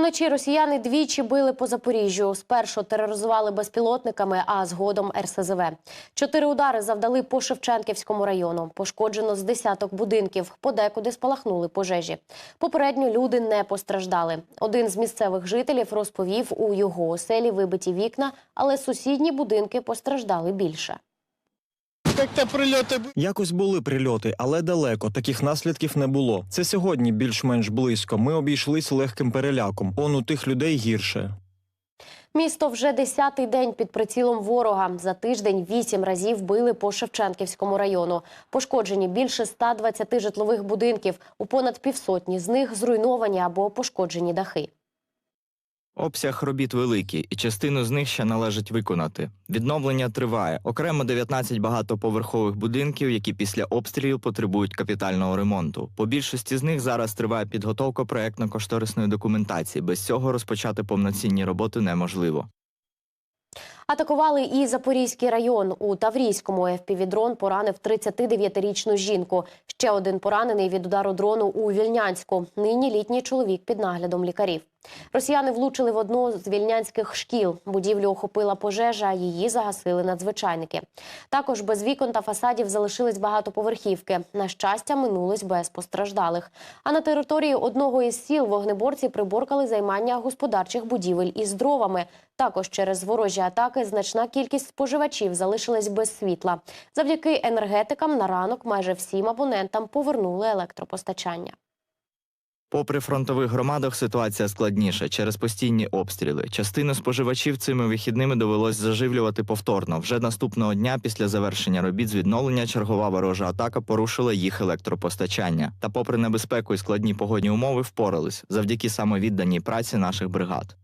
Вночі росіяни двічі били по Запоріжжю. Спершу тероризували безпілотниками, а згодом РСЗВ. Чотири удари завдали по Шевченківському району. Пошкоджено з десяток будинків. Подекуди спалахнули пожежі. Попередньо люди не постраждали. Один з місцевих жителів розповів, у його оселі вибиті вікна, але сусідні будинки постраждали більше. Як-то прильоти Якось були прильоти, але далеко. Таких наслідків не було. Це сьогодні більш-менш близько. Ми обійшлись легким переляком. Он у тих людей гірше. Місто вже десятий день під прицілом ворога. За тиждень вісім разів били по Шевченківському району. Пошкоджені більше 120 житлових будинків. У понад півсотні з них зруйновані або пошкоджені дахи. Обсяг робіт великий, і частину з них ще належить виконати. Відновлення триває. Окремо 19 багатоповерхових будинків, які після обстрілів потребують капітального ремонту. По більшості з них зараз триває підготовка проектно-кошторисної документації. Без цього розпочати повноцінні роботи неможливо. Атакували і Запорізький район. У Таврійському ФПВ-дрон поранив 39-річну жінку. Ще один поранений від удару дрону у Вільнянську. Нині літній чоловік під наглядом лікарів. Росіяни влучили в одну з вільнянських шкіл. Будівлю охопила пожежа, її загасили надзвичайники. Також без вікон та фасадів залишились багатоповерхівки. На щастя, минулись без постраждалих. А на території одного із сіл вогнеборці приборкали займання господарчих будівель із дровами. Також через ворожі атаки значна кількість споживачів залишилась без світла. Завдяки енергетикам на ранок майже всім абонентам повернули електропостачання. Попри фронтових громадах ситуація складніша через постійні обстріли. Частину споживачів цими вихідними довелось заживлювати повторно. Вже наступного дня після завершення робіт з відновлення чергова ворожа атака порушила їх електропостачання. Та, попри небезпеку і складні погодні умови, впорались завдяки самовідданій праці наших бригад.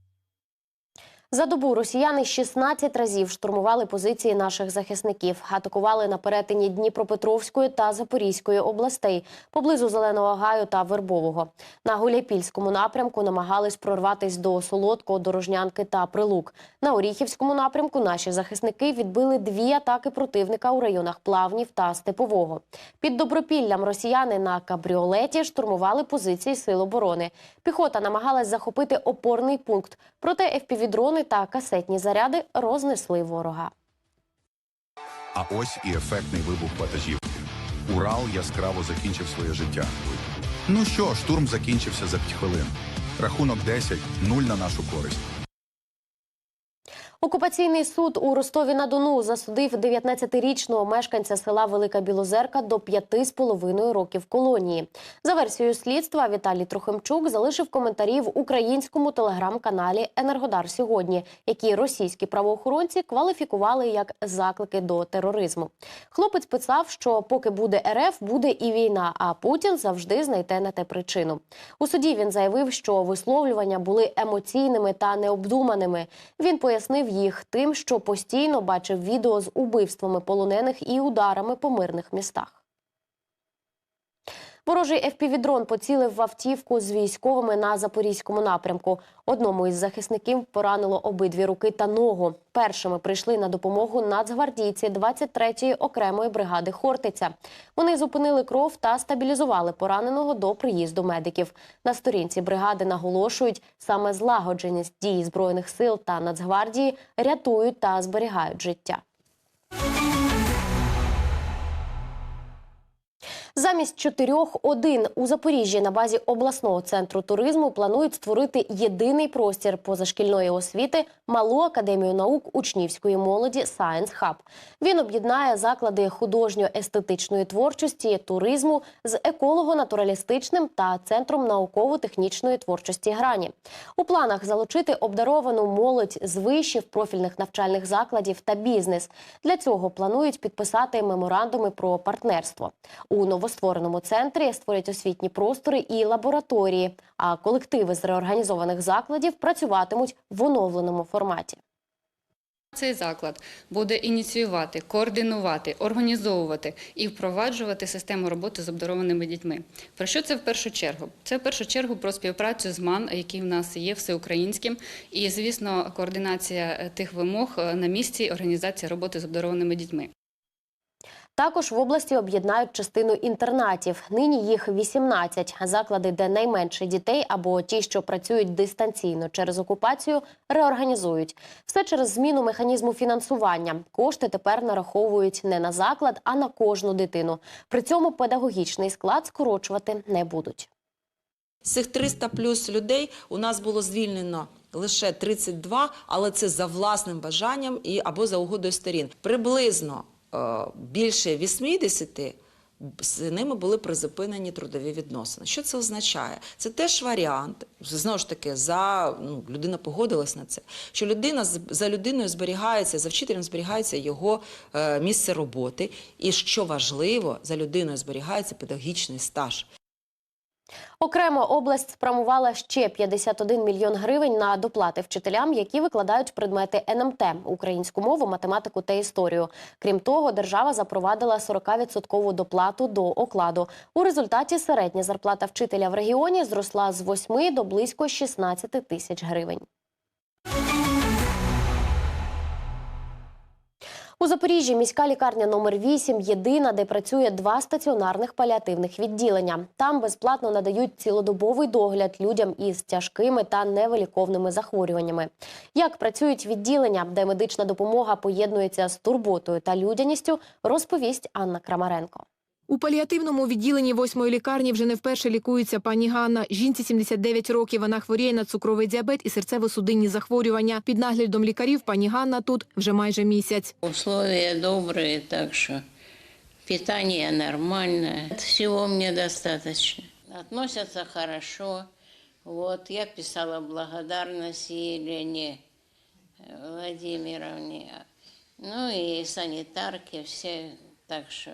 За добу росіяни 16 разів штурмували позиції наших захисників, атакували на перетині Дніпропетровської та Запорізької областей поблизу Зеленого Гаю та Вербового. На Гуляйпільському напрямку намагались прорватись до Солодкого, Дорожнянки та Прилук. На Оріхівському напрямку наші захисники відбили дві атаки противника у районах Плавнів та Степового. Під Добропіллям росіяни на кабріолеті штурмували позиції сил оборони. Піхота намагалась захопити опорний пункт, проте FPV-дрони та касетні заряди рознесли ворога. А ось і ефектний вибух вантажівки. Урал яскраво закінчив своє життя. Ну що, штурм закінчився за 5 хвилин. Рахунок 10, 0 на нашу користь. Окупаційний суд у Ростові на Дону засудив 19-річного мешканця села Велика Білозерка до 5,5 років колонії. За версією слідства Віталій Трохимчук залишив коментарі в українському телеграм-каналі Енергодар сьогодні, які російські правоохоронці кваліфікували як заклики до тероризму. Хлопець писав, що поки буде РФ, буде і війна, а Путін завжди знайде на те причину. У суді він заявив, що висловлювання були емоційними та необдуманими. Він пояснив їх тим, що постійно бачив відео з убивствами полонених і ударами по мирних містах. Ворожий FPV-дрон поцілив в автівку з військовими на запорізькому напрямку. Одному із захисників поранило обидві руки та ногу. Першими прийшли на допомогу нацгвардійці 23-ї окремої бригади Хортиця. Вони зупинили кров та стабілізували пораненого до приїзду медиків. На сторінці бригади наголошують, саме злагодженість дій збройних сил та Нацгвардії рятують та зберігають життя. Замість чотирьох один у Запоріжжі на базі обласного центру туризму планують створити єдиний простір позашкільної освіти малу академію наук учнівської молоді Science Hub. Він об'єднає заклади художньо-естетичної творчості, туризму з еколого-натуралістичним та центром науково-технічної творчості грані. У планах залучити обдаровану молодь з вишів, профільних навчальних закладів та бізнес. Для цього планують підписати меморандуми про партнерство. У новоствореному центрі створять освітні простори і лабораторії, а колективи з реорганізованих закладів працюватимуть в оновленому форматі. Цей заклад буде ініціювати, координувати, організовувати і впроваджувати систему роботи з обдарованими дітьми. Про що це в першу чергу? Це в першу чергу про співпрацю з МАН, який в нас є всеукраїнським, і звісно, координація е, тих вимог е, на місці організації роботи з обдарованими дітьми. Також в області об'єднають частину інтернатів. Нині їх 18. Заклади, де найменше дітей або ті, що працюють дистанційно через окупацію, реорганізують. Все через зміну механізму фінансування. Кошти тепер нараховують не на заклад, а на кожну дитину. При цьому педагогічний склад скорочувати не будуть. Цих 300 плюс людей у нас було звільнено лише 32, але це за власним бажанням і або за угодою сторін. Приблизно більше 80 з ними були призупинені трудові відносини. Що це означає? Це теж варіант. Знову ж таки, за ну, людина погодилась на це. Що людина за людиною зберігається, за вчителем зберігається його е, місце роботи, і що важливо, за людиною зберігається педагогічний стаж. Окремо область спрямувала ще 51 мільйон гривень на доплати вчителям, які викладають предмети НМТ – українську мову, математику та історію. Крім того, держава запровадила 40% доплату до окладу. У результаті середня зарплата вчителя в регіоні зросла з 8 до близько 16 тисяч гривень. У Запоріжжі міська лікарня номер 8 єдина, де працює два стаціонарних паліативних відділення. Там безплатно надають цілодобовий догляд людям із тяжкими та невиліковними захворюваннями. Як працюють відділення, де медична допомога поєднується з турботою та людяністю, розповість Анна Крамаренко. У паліативному відділенні восьмої лікарні вже не вперше лікується пані Ганна. Жінці 79 років. Вона хворіє на цукровий діабет і серцево-судинні захворювання. Під наглядом лікарів пані Ганна тут вже майже місяць. Условия добрые, так что питание нормальное. Всего мне достаточно. Относятся хорошо. Вот, я писала благодарность Елене э, Владимировне. Ну и санитарки все, так что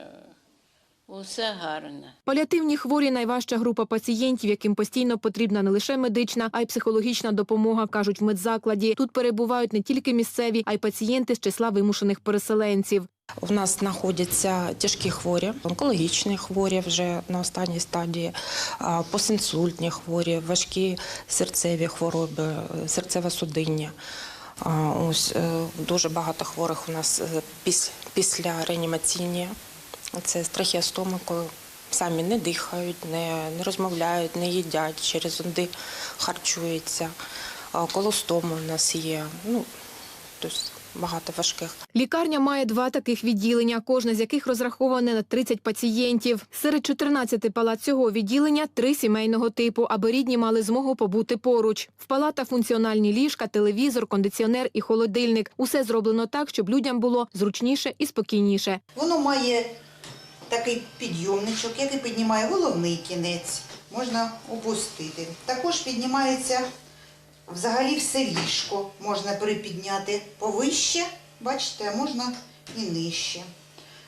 усе гарно. Паліативні хворі найважча група пацієнтів, яким постійно потрібна не лише медична, а й психологічна допомога, кажуть в медзакладі. Тут перебувають не тільки місцеві, а й пацієнти з числа вимушених переселенців. У нас знаходяться тяжкі хворі, онкологічні хворі вже на останній стадії, а, постінсультні хворі, важкі серцеві хвороби, серцево-судинні. Ось е, дуже багато хворих у нас е, після реанімаційні. Це трахеостоми, коли самі не дихають, не, не розмовляють, не їдять, через зонди харчуються. Колостоми у нас є. Ну, тобто багато важких. Лікарня має два таких відділення, кожне з яких розраховане на 30 пацієнтів. Серед 14 палат цього відділення – три сімейного типу, аби рідні мали змогу побути поруч. В палатах функціональні ліжка, телевізор, кондиціонер і холодильник. Усе зроблено так, щоб людям було зручніше і спокійніше. Воно має такий підйомничок, який піднімає головний кінець, можна опустити. Також піднімається взагалі все ліжко, можна припідняти повище, бачите, а можна і нижче.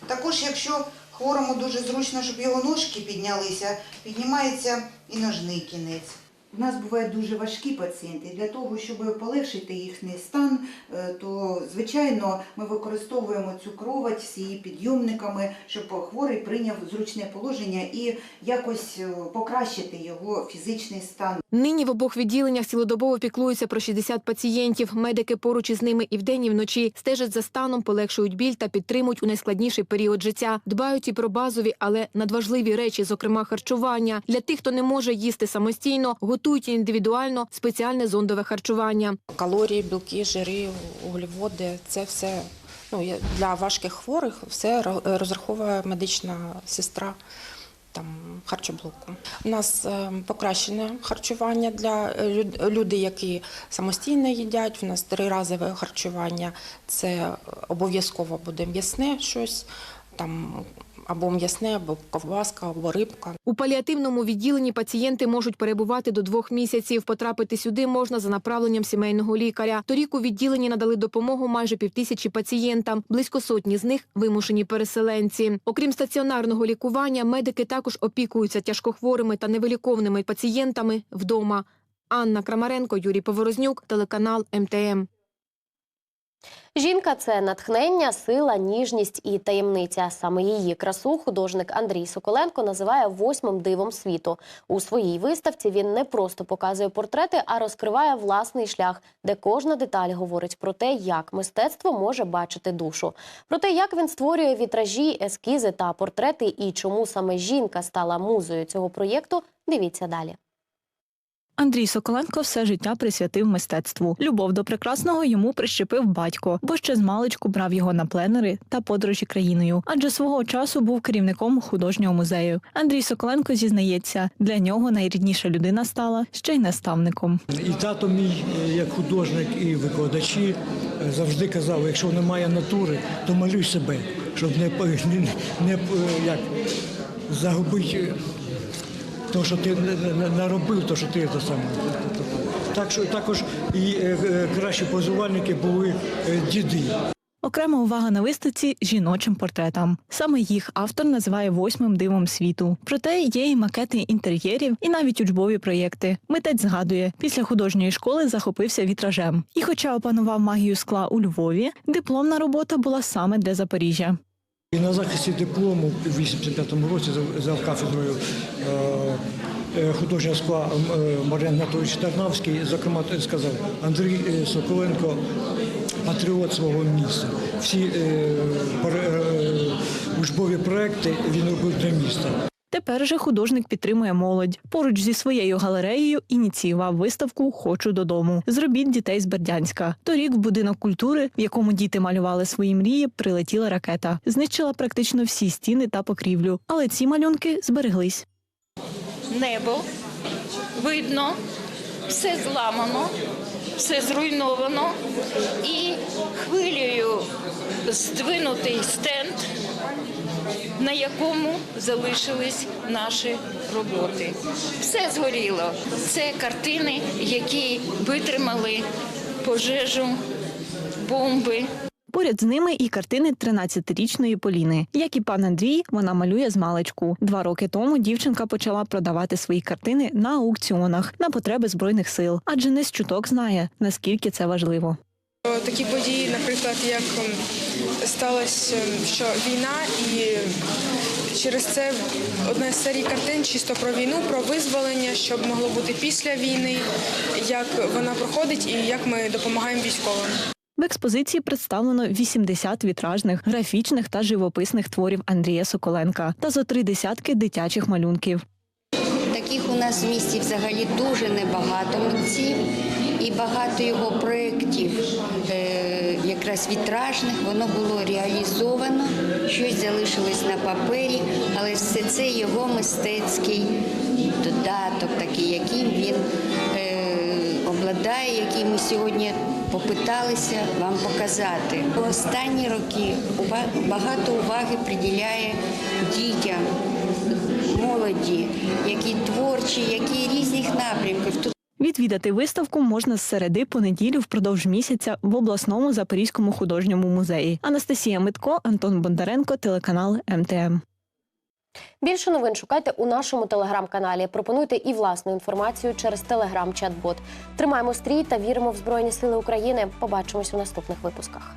Також, якщо хворому дуже зручно, щоб його ножки піднялися, піднімається і ножний кінець. У нас бувають дуже важкі пацієнти. Для того, щоб полегшити їхній стан, е, то звичайно ми використовуємо цю кровать з її підйомниками, щоб хворий прийняв зручне положення і якось е, покращити його фізичний стан. Нині в обох відділеннях цілодобово піклуються про 60 пацієнтів. Медики поруч із ними і вдень, і вночі стежать за станом, полегшують біль та підтримують у найскладніший період життя. Дбають і про базові, але надважливі речі, зокрема харчування. Для тих, хто не може їсти самостійно, індивідуально спеціальне зондове харчування. Калорії, білки, жири, углеводи це все ну, для важких хворих все розраховує медична сестра там, харчоблоку. У нас е, покращене харчування для е, люд- людей, які самостійно їдять. У нас триразове харчування. Це обов'язково буде м'ясне щось, там або м'ясне, або ковбаска, або рибка. У паліативному відділенні пацієнти можуть перебувати до двох місяців. Потрапити сюди можна за направленням сімейного лікаря. Торік у відділенні надали допомогу майже півтисячі пацієнтам. Близько сотні з них вимушені переселенці. Окрім стаціонарного лікування, медики також опікуються тяжкохворими та невиліковними пацієнтами вдома. Анна Крамаренко, Юрій Поворознюк, телеканал МТМ. Жінка це натхнення, сила, ніжність і таємниця. Саме її красу художник Андрій Соколенко називає восьмим дивом світу. У своїй виставці він не просто показує портрети, а розкриває власний шлях, де кожна деталь говорить про те, як мистецтво може бачити душу. Про те, як він створює вітражі, ескізи та портрети, і чому саме жінка стала музою цього проєкту. Дивіться далі. Андрій Соколенко все життя присвятив мистецтву. Любов до прекрасного йому прищепив батько, бо ще з маличку брав його на пленери та подорожі країною, адже свого часу був керівником художнього музею. Андрій Соколенко зізнається, для нього найрідніша людина стала ще й наставником. І тато мій, е, як художник, і викладачі е, завжди казали, якщо немає натури, то малюй себе, щоб не, не, не, як, загубити те, що ти наробив, то, що ти це саме. Так що також і е, е, кращі позувальники були е, діди. Окрема увага на виставці жіночим портретам. Саме їх автор називає восьмим дивом світу. Проте є і макети інтер'єрів, і навіть учбові проєкти. Митець згадує, після художньої школи захопився вітражем. І, хоча опанував магію скла у Львові, дипломна робота була саме для Запоріжжя. І на захисті диплому в 85-му році за, кафедрою е, е, художнього скла е, Мар'ян Анатолійович Тарнавський, зокрема, сказав, Андрій Соколенко патріот свого міста. Всі е, е, учбові проекти він робив для міста. Тепер же художник підтримує молодь. Поруч зі своєю галереєю ініціював виставку Хочу додому з робіт дітей з Бердянська. Торік в будинок культури, в якому діти малювали свої мрії, прилетіла ракета. Знищила практично всі стіни та покрівлю. Але ці малюнки збереглись. небо, видно, все зламано, все зруйновано і хвилею здвинутий стенд, на якому залишились наші роботи. Все згоріло. Це картини, які витримали пожежу, бомби. Поряд з ними і картини 13-річної Поліни. Як і пан Андрій, вона малює з маличку. Два роки тому дівчинка почала продавати свої картини на аукціонах на потреби збройних сил, адже не з чуток знає, наскільки це важливо. Такі події, наприклад, як сталося, ем, що війна, і через це одна з серій картин чисто про війну, про визволення, що б могло бути після війни, як вона проходить і як ми допомагаємо військовим. В експозиції представлено 80 вітражних, графічних та живописних творів Андрія Соколенка та зо три десятки дитячих малюнків. Таких у нас в місті взагалі дуже небагато митців і багато його проєктів, е, якраз вітражних, воно було реалізовано, щось залишилось на папері, але все це його мистецький додаток, такий, яким він е, обладає, який ми сьогодні попиталися вам показати. У останні роки багато уваги приділяє дітям молоді, які творчі, які різних напрямків. Тут Відвідати виставку можна з середи по неділю впродовж місяця в обласному Запорізькому художньому музеї. Анастасія Митко, Антон Бондаренко, телеканал МТМ. Більше новин шукайте у нашому телеграм-каналі. Пропонуйте і власну інформацію через телеграм-чат-бот. Тримаємо стрій та віримо в Збройні Сили України. Побачимось у наступних випусках.